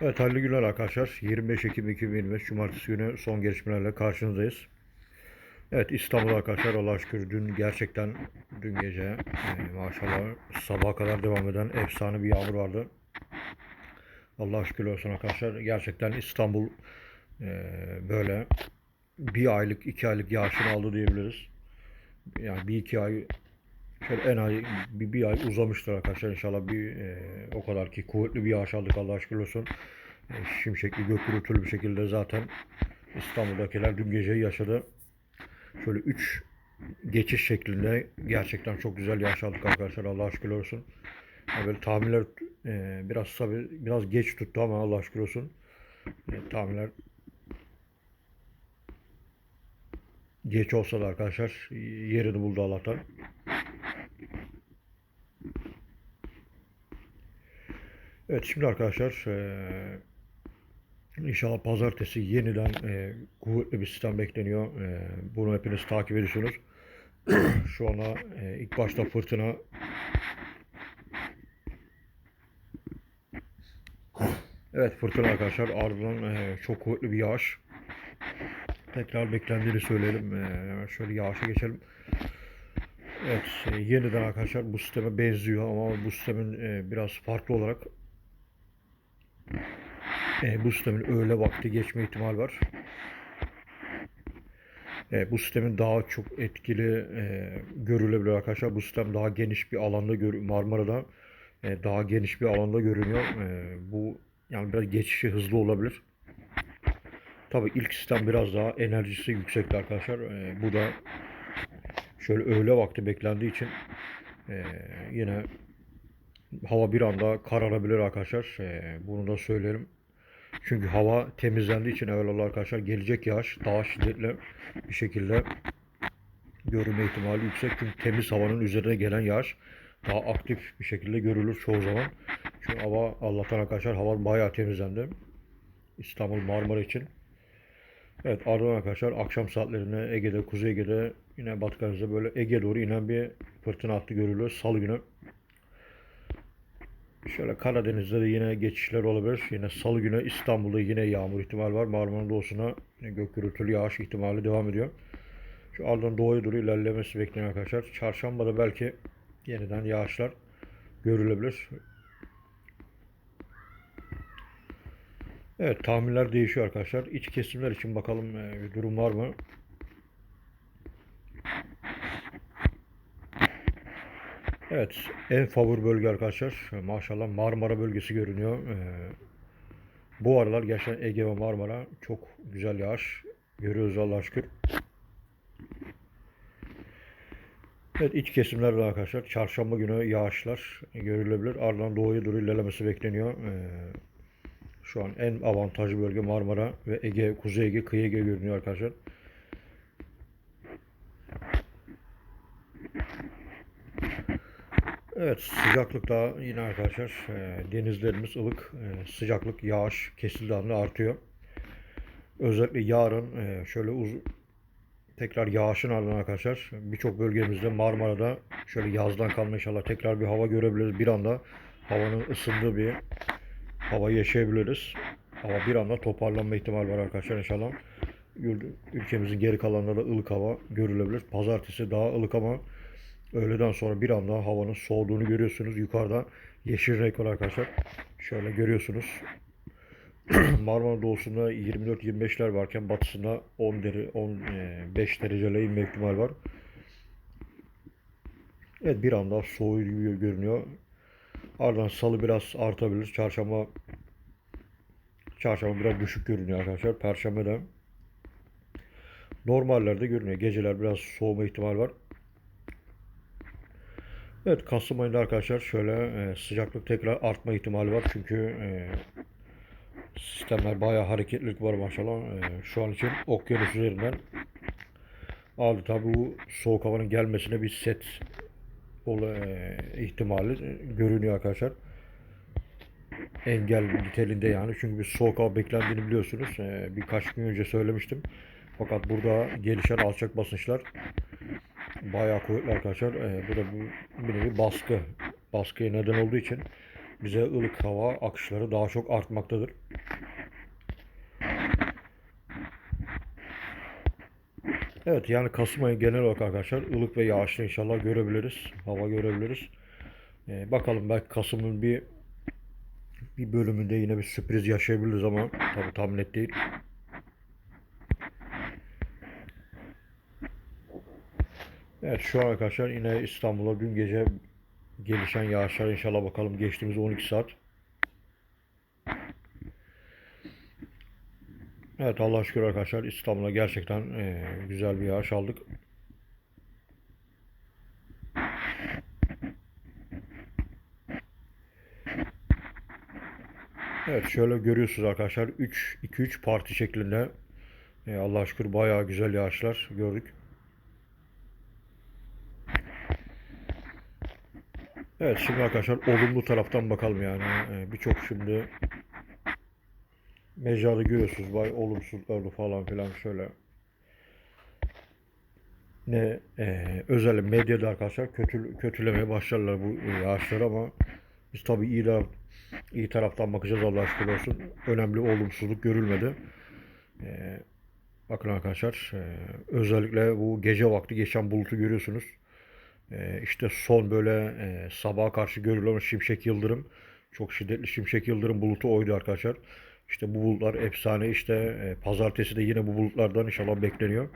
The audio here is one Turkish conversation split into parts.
Evet hayırlı günler arkadaşlar. 25 Ekim 2025 Cumartesi günü son gelişmelerle karşınızdayız. Evet İstanbul arkadaşlar Allah'a şükür dün gerçekten dün gece e, maşallah sabaha kadar devam eden efsane bir yağmur vardı. Allah'a şükür olsun arkadaşlar. Gerçekten İstanbul e, böyle bir aylık iki aylık yağışını aldı diyebiliriz. Yani bir iki ay şöyle en ay bir, bir ay uzamıştır arkadaşlar inşallah bir e, o kadar ki kuvvetli bir yağış aldık Allah'a şükür olsun. E, şimşekli gök gürültülü bir şekilde zaten İstanbul'dakiler dün geceyi yaşadı. Şöyle 3 geçiş şeklinde gerçekten çok güzel yağış aldık arkadaşlar Allah'a şükür olsun. Yani böyle tahminler e, biraz tabii biraz geç tuttu ama Allah'a şükür olsun. E, tahminler geç olsa da arkadaşlar yerini buldu Allah'tan. Evet şimdi arkadaşlar eee, inşallah pazartesi yeniden eee, kuvvetli bir sistem bekleniyor. Eee, bunu hepiniz takip ediyorsunuz. Şu ana eee, ilk başta fırtına Evet fırtına arkadaşlar ardından eee, çok kuvvetli bir yağış. Tekrar beklendiğini söyleyelim. Hemen şöyle yağışa geçelim. Evet e, yeniden arkadaşlar bu sisteme benziyor ama bu sistemin biraz farklı olarak E, bu sistemin öğle vakti geçme ihtimali var. E, bu sistemin daha çok etkili e, görülebilir arkadaşlar. Bu sistem daha geniş bir alanda Marmara'da e, daha geniş bir alanda görünüyor. E, bu yani biraz geçişi hızlı olabilir. Tabii ilk sistem biraz daha enerjisi yüksekti arkadaşlar. E, bu da şöyle öğle vakti beklendiği için e, yine hava bir anda kararabilir arkadaşlar. E, bunu da söylerim. Çünkü hava temizlendiği için evvelallah arkadaşlar gelecek yağış daha şiddetli bir şekilde görülme ihtimali yüksek. Çünkü temiz havanın üzerine gelen yağış daha aktif bir şekilde görülür çoğu zaman. Çünkü hava Allah'tan arkadaşlar hava bayağı temizlendi. İstanbul Marmara için. Evet ardından arkadaşlar akşam saatlerinde Ege'de, Kuzey Ege'de yine Batı böyle Ege doğru inen bir fırtına hattı görülüyor. Salı günü. Şöyle Karadeniz'de de yine geçişler olabilir. Yine salı günü İstanbul'da yine yağmur ihtimali var. Marmara'nın doğusuna gök gürültülü yağış ihtimali devam ediyor. Şu ardından doğuya doğru ilerlemesi bekleniyor arkadaşlar. Çarşambada belki yeniden yağışlar görülebilir. Evet tahminler değişiyor arkadaşlar. İç kesimler için bakalım e, durum var mı? Evet, en favori bölge arkadaşlar. Maşallah Marmara bölgesi görünüyor. Ee, bu aralar gerçekten Ege ve Marmara çok güzel yağış görüyoruz Allah'a şükür. Evet iç kesimlerde arkadaşlar çarşamba günü yağışlar görülebilir. Ardından doğuya doğru ilerlemesi bekleniyor. Ee, şu an en avantajlı bölge Marmara ve Ege, Kuzey Ege, Kıyı Ege görünüyor arkadaşlar. Evet sıcaklık da yine arkadaşlar e, denizlerimiz ılık e, sıcaklık yağış kesildiği anda artıyor. Özellikle yarın e, şöyle uz tekrar yağışın ardından arkadaşlar birçok bölgemizde Marmara'da şöyle yazdan kalma inşallah tekrar bir hava görebiliriz. Bir anda havanın ısındığı bir hava yaşayabiliriz. Hava bir anda toparlanma ihtimali var arkadaşlar inşallah. Ül- Ülkemizin geri kalanında da ılık hava görülebilir. Pazartesi daha ılık ama Öğleden sonra bir anda havanın soğuduğunu görüyorsunuz. Yukarıda yeşil renk var arkadaşlar. Şöyle görüyorsunuz. Marmara doğusunda 24-25'ler varken batısında 10 deri 15 dereceyle inme ihtimal var. Evet bir anda soğuyor gibi görünüyor. Ardından salı biraz artabilir. Çarşamba çarşamba biraz düşük görünüyor arkadaşlar. Perşembe de normallerde görünüyor. Geceler biraz soğuma ihtimal var. Evet Kasım ayında arkadaşlar şöyle e, sıcaklık tekrar artma ihtimali var. Çünkü e, sistemler bayağı hareketlilik var maşallah. E, şu an için okyanus üzerinden adeta bu soğuk havanın gelmesine bir set ol, e, ihtimali e, görünüyor arkadaşlar. Engel niteliğinde yani. Çünkü bir soğuk hava beklendiğini biliyorsunuz. E, birkaç gün önce söylemiştim. Fakat burada gelişen alçak basınçlar bayağı kuvvetli arkadaşlar. Ee, bu da bir nevi baskı. Baskıya neden olduğu için bize ılık hava akışları daha çok artmaktadır. Evet yani Kasım ayı genel olarak arkadaşlar ılık ve yağışlı inşallah görebiliriz. Hava görebiliriz. Ee, bakalım belki Kasım'ın bir bir bölümünde yine bir sürpriz yaşayabiliriz ama tabii tam net değil. Evet şu arkadaşlar yine İstanbul'a dün gece gelişen yağışlar inşallah bakalım geçtiğimiz 12 saat. Evet Allah'a şükür arkadaşlar İstanbul'a gerçekten eee, güzel bir yağış aldık. Evet şöyle görüyorsunuz arkadaşlar 3 2 3 parti şeklinde eee, Allah'a şükür bayağı güzel yağışlar gördük. Evet şimdi arkadaşlar olumlu taraftan bakalım yani Eee, birçok şimdi mecrada görüyorsunuz vay olumsuzlukları falan filan şöyle ne eee özel medyada arkadaşlar kötü, kötülemeye başlarlar bu e, yağışları ama biz tabii iyi, taraf, iyi taraftan bakacağız Allah'a şükür olsun. Önemli olumsuzluk görülmedi. Eee, bakın arkadaşlar eee, özellikle bu gece vakti geçen bulutu görüyorsunuz. Eee işte son böyle eee sabaha karşı görülen şimşek yıldırım çok şiddetli şimşek yıldırım bulutu oydu arkadaşlar. İşte bu bulutlar efsane işte eee, pazartesi de yine bu bulutlardan inşallah bekleniyor.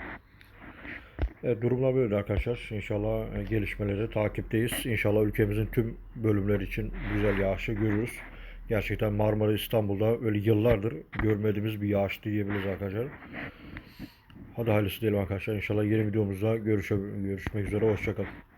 Evet, durumlar böyle arkadaşlar. İnşallah e, gelişmeleri takipteyiz. İnşallah ülkemizin tüm bölümleri için güzel yağışı görürüz. Gerçekten Marmara İstanbul'da öyle yıllardır görmediğimiz bir yağış diyebiliriz arkadaşlar. Hadi hayırlısı diyelim arkadaşlar. İnşallah yeni videomuzda görüşmek üzere. Hoşçakalın.